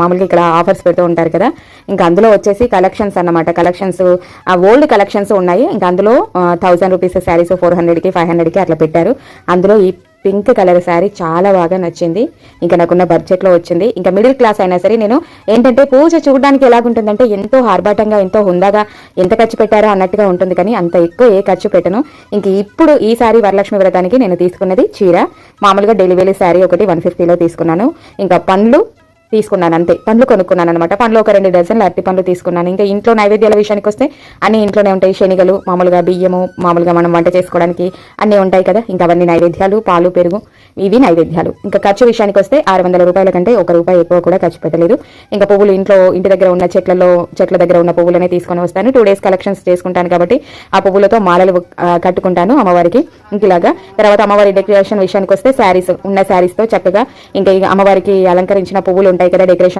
మామూలుగా ఇక్కడ ఆఫర్స్ పెడుతూ ఉంటారు కదా. ఇంకా అందులో వచ్చేసి కలెక్షన్స్ అన్నమాట. కలెక్షన్స్ ఆ ఓల్డ్ కలెక్షన్స్ ఉన్నాయి. ఇంకా అందులో థౌసండ్ రూపీస్ శారీస్ ఫోర్ హండ్రెడ్కి ఫైవ్ హండ్రెడ్కి అట్లా పెట్టారు. అందులో ఈ పింక్ కలర్ శారీ చాలా బాగా నచ్చింది. ఇంకా నాకున్న బడ్జెట్లో వచ్చింది. ఇంకా మిడిల్ క్లాస్ అయినా సరే నేను ఏంటంటే పూజ చూడడానికి ఎలాగుంటుందంటే ఎంతో ఆర్భాటంగా ఎంతో హుందాగా ఎంత ఖర్చు పెట్టారో అన్నట్టుగా ఉంటుంది. కానీ అంత ఎక్కువ ఏ ఖర్చు పెట్టను. ఇంక ఇప్పుడు ఈ శారీ వరలక్ష్మి వ్రతానికి నేను తీసుకున్నది చీర. మామూలుగా డెలివరీ శారీ ఒకటి వన్ ఫిఫ్టీలో తీసుకున్నాను. ఇంకా పండ్లు తీసుకున్నాను అంతే. పండ్లు కొనుక్కున్నాను అనమాట పండ్లు ఒక రెండు డజన్లు అరటి పండ్లు తీసుకున్నాను. ఇంకా ఇంట్లో నైవేద్యాల విషయానికి వస్తే అన్ని ఇంట్లోనే ఉంటాయి. శనిగలు మామూలుగా బియ్యము మామూలుగా మనం వంట చేసుకోవడానికి అన్నీ ఉంటాయి కదా. ఇంకా అవన్నీ నైవేద్యాలు పాలు పెరుగు ఇవి నైవేద్యాలు. ఇంకా ఖర్చు విషయానికి వస్తే ఆరు వందల రూపాయల కంటే ఒక రూపాయి ఎక్కువ కూడా ఖర్చు పెట్టలేదు. ఇంకా పువ్వులు ఇంట్లో ఇంటి దగ్గర ఉన్న చెట్లలో చెట్ల దగ్గర ఉన్న పువ్వులనే తీసుకొని వస్తాను. టూ డేస్ కలెక్షన్స్ చేసుకుంటాను కాబట్టి ఆ పువ్వులతో మాలలు కట్టుకుంటాను అమ్మవారికి. ఇంక ఇలాగా తర్వాత అమ్మవారి డెకరేషన్ విషయానికి వస్తే శారీస్ ఉన్న శారీస్తో చక్కగా ఇంకా అమ్మవారికి అలంకరించిన పువ్వులు ఉంటాయి కదా డెకరేషన్